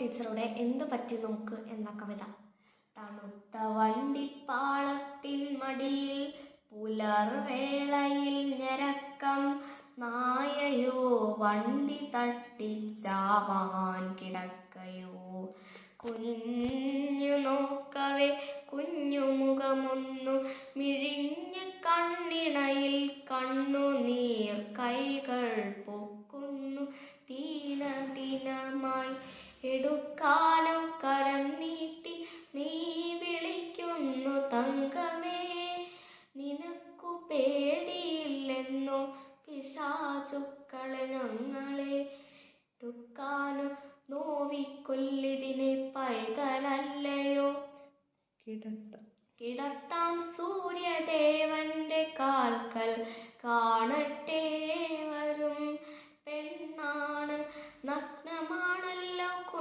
ടീച്ചറുടെ എന്ത് പറ്റി നോക്ക് എന്ന കവിത. തണുത്ത വണ്ടിപ്പാളത്തിൻ മടിയിൽ പുലർവേളയിൽ ഞരക്കം നായയോ വണ്ടി തട്ടിച്ചാവാൻ കിടക്കയോ. കുഞ്ഞു നോക്കവേ കുഞ്ഞു മുഖമൊന്നു മിഴിഞ്ഞ കണ്ണിണയിൽ കണ്ണുനീർ കൈകൾ എടുക്കാനോ കരം നീട്ടി നീ വിളിക്കുന്നു തങ്കമേ. നിനക്കു പേടിയില്ലെന്നോ? പിശാചുക്കളെ ഞങ്ങളെ എടുക്കാനും നോവിക്കൊല്ലിതിനെ പൈതലല്ലയോ? കിടത്ത. കിടത്താം സൂര്യദേവന്റെ കാൽക്കൽ കാണട്ടെ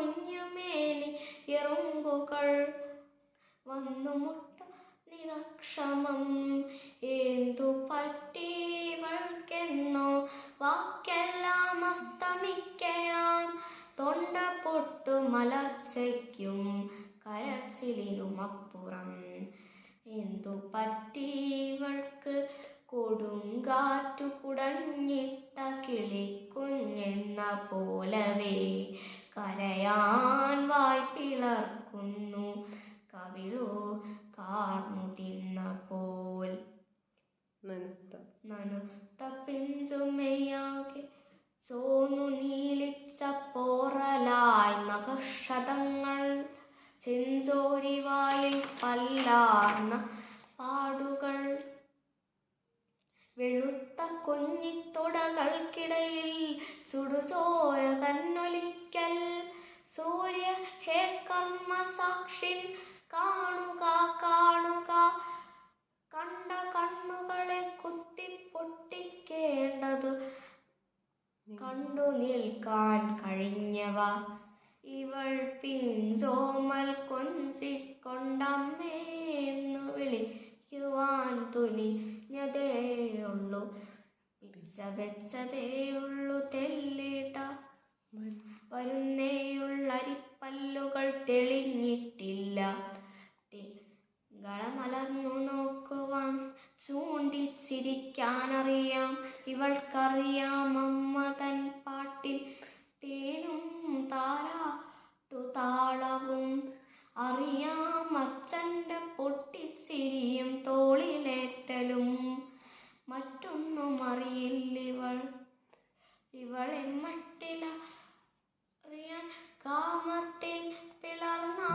കുഞ്ഞുമേനി വന്നു മുട്ട നിരക്ഷമം എന്തു പറ്റിയവൾക്കെന്നോ വാക്കെല്ലാം അസ്തമിക്കയാം. തൊണ്ട പൊട്ടു മലർച്ചയ്ക്കും കരച്ചിലിനുമപ്പുറം എന്തു പറ്റിയവൾക്ക് കൊടുങ്കാറ്റു കുടഞ്ഞിട്ട കിളിക്കുഞ്ഞെന്ന പോലവേ. കരയാൻ വായ്പിളർക്കുന്നു കവിളോ കാർന്നു തിന്ന പോൽ. നനുത്ത. പിഞ്ചുമയാകെ ചോന്നു നീലിച്ച പോറലായി നഖക്ഷതങ്ങൾ ചെഞ്ചോരിവായിൽ പല്ലാർന്ന പാടുകൾ. വെളുത്ത കുഞ്ഞിത്തൊടകൾക്കിടയിൽ ചുടുചോര സാക്ഷിൻ കാണുക കാണുക. കണ്ട കണ്ണുകളെ കുത്തി പൊട്ടിക്കേണ്ടതു കണ്ടു നിൽക്കാൻ കഴിഞ്ഞവ. ഇവൾ പിൻസോമൽ കൊഞ്ചിക്കൊണ്ടമ്മേന്നു വിളിക്കുവാൻ തുനിഞ്ഞതേയുള്ളൂ. പിച്ച വെച്ചതേയുള്ളൂ തെല്ലിട്ട വരുന്നേയുള്ളരിപ്പല്ലുകൾ തെളിഞ്ഞിട്ടില്ല ഗളമലർന്നു നോക്കുവാൻ ചൂണ്ടിച്ചിരിക്കാനറിയാം. ഇവൾക്കറിയാം അമ്മ തൻ പാട്ടിൽ തേനും താരാട്ടു താളവും അറിയാം അച്ഛന്റെ പൊട്ടിച്ചിരിയും തോളിലേറ്റലും. മറ്റൊന്നും അറിയില്ലിവൾ ഇവളെ മട്ടില കാമത്തിൽ പിളർന്നാ